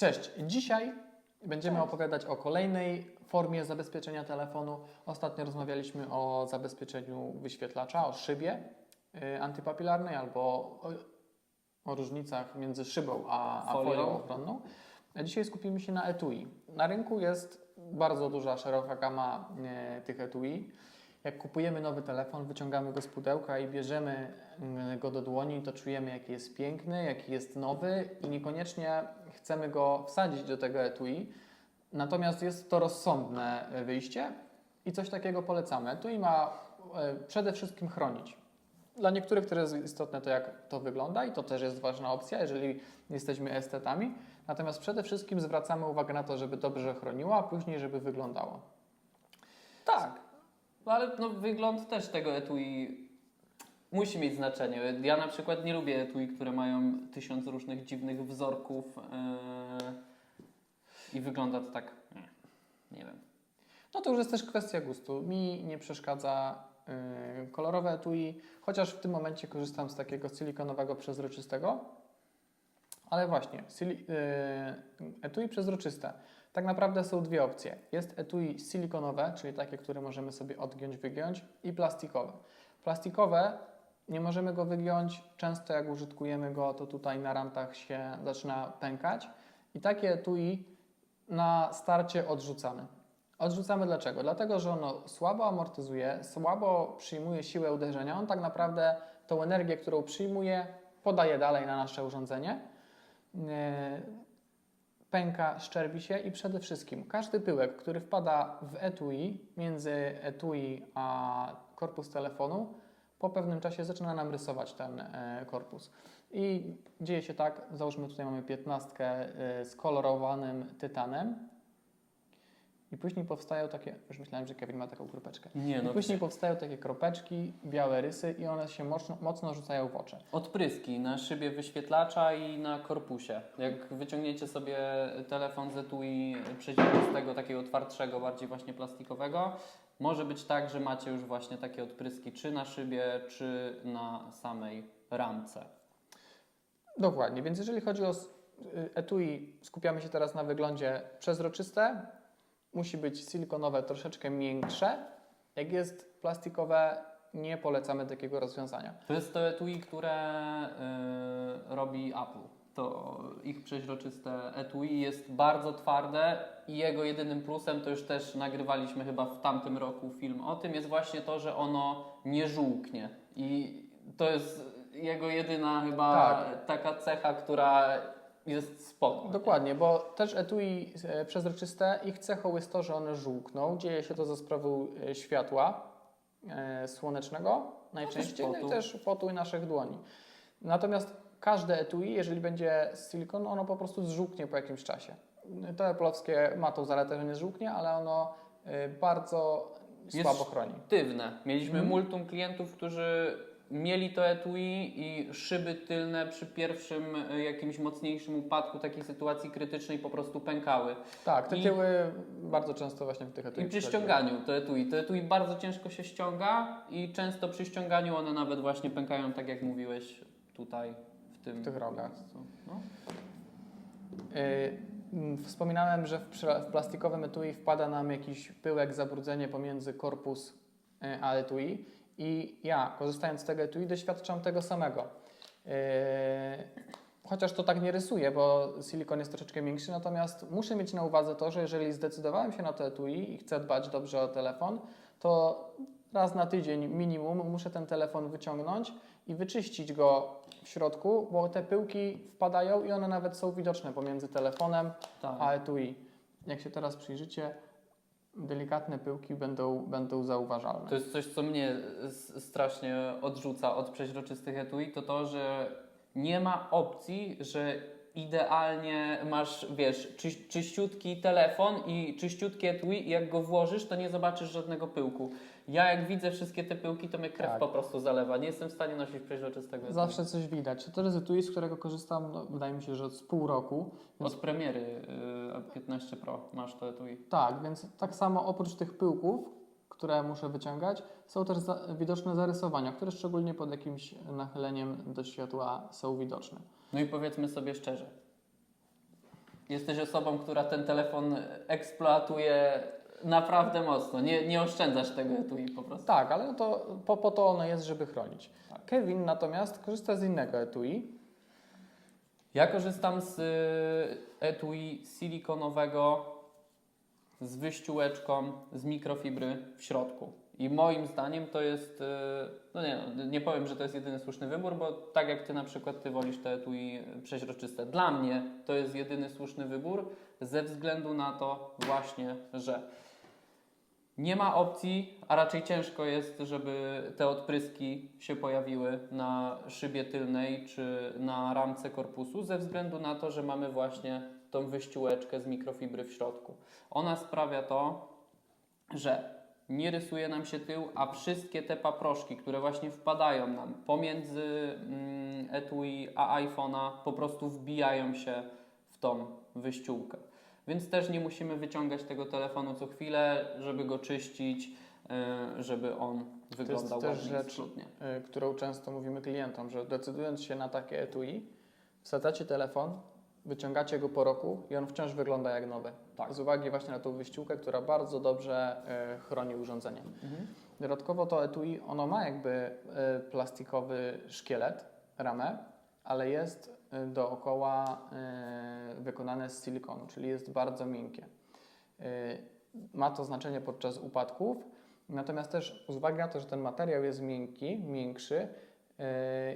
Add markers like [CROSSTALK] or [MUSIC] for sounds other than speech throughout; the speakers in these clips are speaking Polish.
Cześć, dzisiaj będziemy Cześć. opowiadać o kolejnej formie zabezpieczenia telefonu. Ostatnio rozmawialiśmy o zabezpieczeniu wyświetlacza, o szybie y, antypapilarnej albo o, o różnicach między szybą a, a Folią. folią ochronną. A dzisiaj skupimy się na etui. Na rynku jest bardzo duża, szeroka gama e, tych etui. Jak kupujemy nowy telefon, wyciągamy go z pudełka i bierzemy mm, go do dłoni, to czujemy, jaki jest piękny, jaki jest nowy i niekoniecznie chcemy go wsadzić do tego etui. Natomiast jest to rozsądne wyjście i coś takiego polecamy. Etui ma e, przede wszystkim chronić. Dla niektórych to jest istotne to, jak to wygląda i to też jest ważna opcja, jeżeli jesteśmy estetami. Natomiast przede wszystkim zwracamy uwagę na to, żeby dobrze chroniło, a później, żeby wyglądało. Tak. No ale no, wygląd też tego etui musi mieć znaczenie. Ja na przykład nie lubię etui, które mają tysiąc różnych dziwnych wzorków yy, i wygląda to tak, nie, nie wiem. No to już jest też kwestia gustu. Mi nie przeszkadza yy, kolorowe etui, chociaż w tym momencie korzystam z takiego silikonowego przezroczystego. Ale właśnie, yy, etui przezroczyste. Tak naprawdę są dwie opcje. Jest etui silikonowe, czyli takie, które możemy sobie odgiąć, wygiąć i plastikowe. Plastikowe nie możemy go wygiąć. Często jak użytkujemy go, to tutaj na rantach się zaczyna pękać. I takie etui na starcie odrzucamy. Odrzucamy dlaczego? Dlatego, że ono słabo amortyzuje, słabo przyjmuje siłę uderzenia. On tak naprawdę tą energię, którą przyjmuje, podaje dalej na nasze urządzenie. Yy, Pęka, szczerbi się i przede wszystkim każdy pyłek, który wpada w etui, między etui a korpus telefonu, po pewnym czasie zaczyna nam rysować ten e, korpus. I dzieje się tak, załóżmy tutaj mamy piętnastkę e, z kolorowanym tytanem i później powstają takie, już myślałem, że Kevin ma taką kropeczkę. Nie I no, później powstają takie kropeczki, białe rysy i one się mocno, mocno rzucają w oczy. odpryski na szybie wyświetlacza i na korpusie. Jak wyciągniecie sobie telefon z etui przeźroczystego, takiego twardszego, bardziej właśnie plastikowego, może być tak, że macie już właśnie takie odpryski czy na szybie, czy na samej ramce. Dokładnie, więc jeżeli chodzi o y, etui, skupiamy się teraz na wyglądzie przezroczyste. Musi być silikonowe, troszeczkę miększe. Jak jest plastikowe, nie polecamy takiego rozwiązania. To jest to etui, które y, robi Apple. To ich przeźroczyste etui jest bardzo twarde i jego jedynym plusem, to już też nagrywaliśmy chyba w tamtym roku film o tym, jest właśnie to, że ono nie żółknie. I to jest jego jedyna chyba Tak. taka cecha, która jest spoko. Dokładnie, bo też etui e, przezroczyste, ich cechą jest to, że one żółkną. Dzieje się to za sprawą e, światła e, słonecznego najczęściej, no i potu. też potu i naszych dłoni. Natomiast każde etui, jeżeli będzie z silikonu, ono po prostu zżółknie po jakimś czasie. To eplowskie ma tą zaletę, że nie żółknie, ale ono bardzo Jest słabo chroni. Sztywne. Mieliśmy Mhm. multum klientów, którzy mieli to etui i szyby tylne przy pierwszym y, jakimś mocniejszym upadku, takiej sytuacji krytycznej po prostu pękały. Tak, te I- tyły bardzo często właśnie w tych etui I przy ściąganiu to etui. To etui bardzo ciężko się ściąga i często przy ściąganiu one nawet właśnie pękają, tak jak mówiłeś tutaj w tym W tych rogach. No. Y, mm, Wspominałem, że w, w plastikowym etui wpada nam jakiś pyłek, zabrudzenie pomiędzy korpus y, a etui i ja, korzystając z tego etui, doświadczam tego samego. Y, Chociaż to tak nie rysuje, bo silikon jest troszeczkę większy, natomiast muszę mieć na uwadze to, że jeżeli zdecydowałem się na to etui i chcę dbać dobrze o telefon, to raz na tydzień minimum muszę ten telefon wyciągnąć i wyczyścić go w środku, bo te pyłki wpadają i one nawet są widoczne pomiędzy telefonem Tak. a etui. Jak się teraz przyjrzycie, delikatne pyłki będą, będą zauważalne. To jest coś, co mnie strasznie odrzuca od przeźroczystych etui, to to, że nie ma opcji, że idealnie masz, wiesz, czyś, czyściutki telefon i czyściutkie etui i jak go włożysz, to nie zobaczysz żadnego pyłku. Ja jak widzę wszystkie te pyłki, to mnie krew Tak. po prostu zalewa. Nie jestem w stanie nosić przeźroczystego. Zawsze coś widać. To jest etui, z którego korzystam, no, wydaje mi się, że z pół roku. Od premiery y, 15 Pro masz to etui. Tak, więc tak samo oprócz tych pyłków, które muszę wyciągać, są też za, widoczne zarysowania, które szczególnie pod jakimś nachyleniem do światła są widoczne. No i powiedzmy sobie szczerze, Jesteś osobą, która ten telefon eksploatuje naprawdę mocno. Nie, nie oszczędzasz tego etui po prostu. Tak, ale no to po, po to ono jest, żeby chronić. Kevin natomiast korzysta z innego etui. Ja korzystam z y, etui silikonowego z wyściółeczką, z mikrofibry w środku. I moim zdaniem to jest, y, no nie, no, nie powiem, że to jest jedyny słuszny wybór, bo tak jak Ty na przykład Ty wolisz te etui przeźroczyste. Dla mnie to jest jedyny słuszny wybór ze względu na to właśnie, że nie ma opcji, a raczej ciężko jest, żeby te odpryski się pojawiły na szybie tylnej czy na ramce korpusu, ze względu na to, że mamy właśnie tą wyściółeczkę z mikrofibry w środku. Ona sprawia to, że nie rysuje nam się tył, a wszystkie te paproszki, które właśnie wpadają nam pomiędzy mm, etui a iPhone'a, po prostu wbijają się w tą wyściółkę. Więc też nie musimy wyciągać tego telefonu co chwilę, żeby go czyścić, yy, żeby on wyglądał też ładnie i rzecz, schludnie. y, którą często mówimy klientom, że decydując się na takie etui, wsadzacie telefon, wyciągacie go po roku i on wciąż wygląda jak nowy. Tak. Z uwagi właśnie na tą wyściółkę, która bardzo dobrze y, chroni urządzenie. Mhm. Dodatkowo to etui, ono ma jakby plastikowy szkielet, ramę, ale jest dookoła y, wykonane z silikonu, czyli jest bardzo miękkie. Y, Ma to znaczenie podczas upadków, natomiast też z uwagi na to, że ten materiał jest miękki, miększy, y,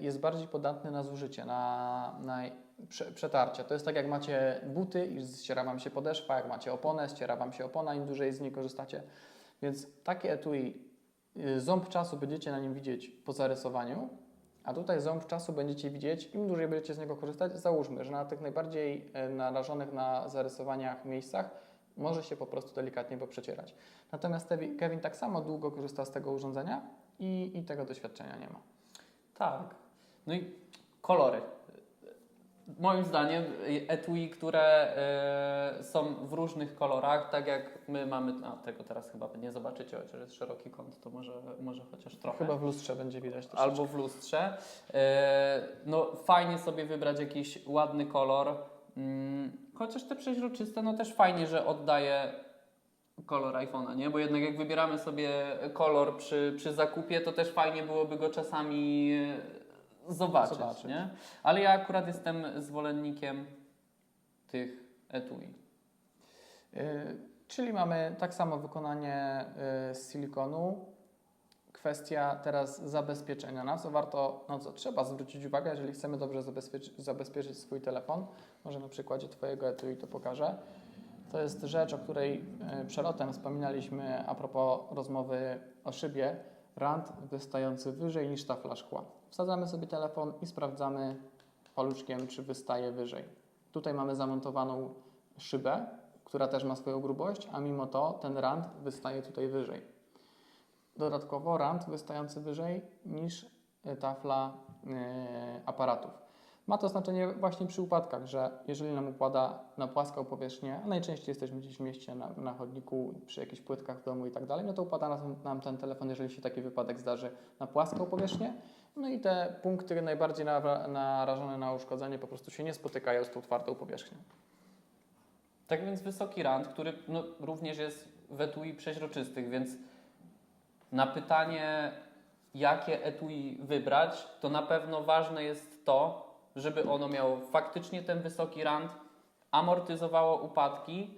jest bardziej podatny na zużycie, na, na prze, przetarcie. To jest tak jak macie buty i ściera Wam się podeszwa, jak macie oponę, ściera Wam się opona, im dłużej z niej korzystacie. Więc takie etui Y, Ząb czasu będziecie na nim widzieć po zarysowaniu, a tutaj ząb czasu będziecie widzieć, im dłużej będziecie z niego korzystać, załóżmy, że na tych najbardziej e, narażonych na zarysowaniach miejscach może się po prostu delikatnie poprzecierać. Natomiast Kevin tak samo długo korzysta z tego urządzenia i, i tego doświadczenia nie ma. Tak. No i kolory. Moim zdaniem etui, które e, są w różnych kolorach, tak jak my mamy, a tego teraz chyba nie zobaczycie, chociaż jest szeroki kąt, to może, może chociaż trochę. Chyba w lustrze będzie widać też. Albo w lustrze. E, no fajnie sobie wybrać jakiś ładny kolor, mm, chociaż te przeźroczyste, no też fajnie, że oddaje kolor iPhone'a, nie? Bo jednak jak wybieramy sobie kolor przy, przy zakupie, to też fajnie byłoby go czasami zobaczyć, Zobaczyć. nie? Ale ja akurat jestem zwolennikiem tych etui. Y, Czyli mamy tak samo wykonanie y, z silikonu. Kwestia teraz zabezpieczenia. Na co warto, na co trzeba zwrócić uwagę, jeżeli chcemy dobrze zabezpieczyć, zabezpieczyć swój telefon. Może na przykładzie Twojego etui to pokażę. To jest rzecz, o której y, przelotem wspominaliśmy a propos rozmowy o szybie. Rand wystający wyżej niż tafla szkła. Wsadzamy sobie telefon i sprawdzamy paluszkiem, czy wystaje wyżej. Tutaj mamy zamontowaną szybę, która też ma swoją grubość, a mimo to ten rand wystaje tutaj wyżej. Dodatkowo rand wystający wyżej niż y, tafla y, aparatów. Ma to znaczenie właśnie przy upadkach, że jeżeli nam upada na płaską powierzchnię, a najczęściej jesteśmy gdzieś w mieście, na, na chodniku, przy jakichś płytkach w domu i tak dalej, no to upada nam, nam ten telefon, jeżeli się taki wypadek zdarzy, na płaską powierzchnię. No i te punkty najbardziej nara- narażone na uszkodzenie po prostu się nie spotykają z tą twardą powierzchnią. Tak więc wysoki rand, który no, również jest w etui przeźroczystych, więc na pytanie, jakie etui wybrać, to na pewno ważne jest to, żeby ono miało faktycznie ten wysoki rand, amortyzowało upadki,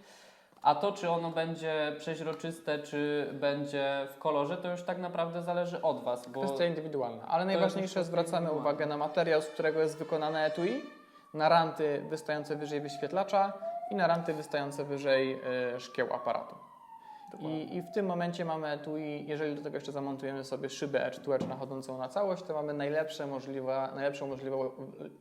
a to, czy ono będzie przeźroczyste, czy będzie w kolorze, to już tak naprawdę zależy od Was. Bo Kwestia indywidualna, ale najważniejsze zwracamy uwagę na materiał, z którego jest wykonane etui, na ranty wystające wyżej wyświetlacza i na ranty wystające wyżej y, szkieł aparatu. I, I w tym momencie mamy etui, jeżeli do tego jeszcze zamontujemy sobie szybę edge to edge nachodzącą na całość, to mamy najlepsze możliwe, najlepszą, możliwą,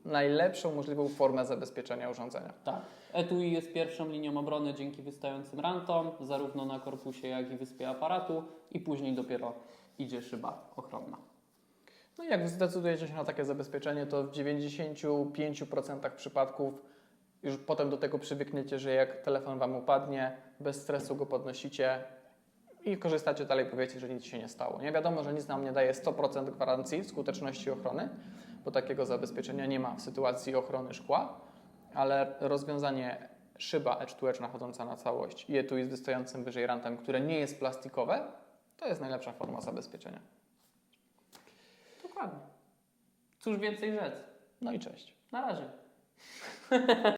najlepszą możliwą formę zabezpieczenia urządzenia. Tak. Etui jest pierwszą linią obrony dzięki wystającym rantom, zarówno na korpusie, jak i wyspie aparatu i później dopiero idzie szyba ochronna. No i jak zdecydujecie się na takie zabezpieczenie, to w 95% przypadków już potem do tego przywykniecie, że jak telefon Wam upadnie, bez stresu go podnosicie i korzystacie dalej, powiecie, że nic się nie stało. Nie wiadomo, że nic nam nie daje 100% gwarancji skuteczności ochrony, bo takiego zabezpieczenia nie ma w sytuacji ochrony szkła, ale rozwiązanie szyba edge to edge nachodząca na całość i etui z wystającym wyżej rantem, które nie jest plastikowe, to jest najlepsza forma zabezpieczenia. Dokładnie. Cóż więcej rzec. No i cześć. Na razie. [LAUGHS]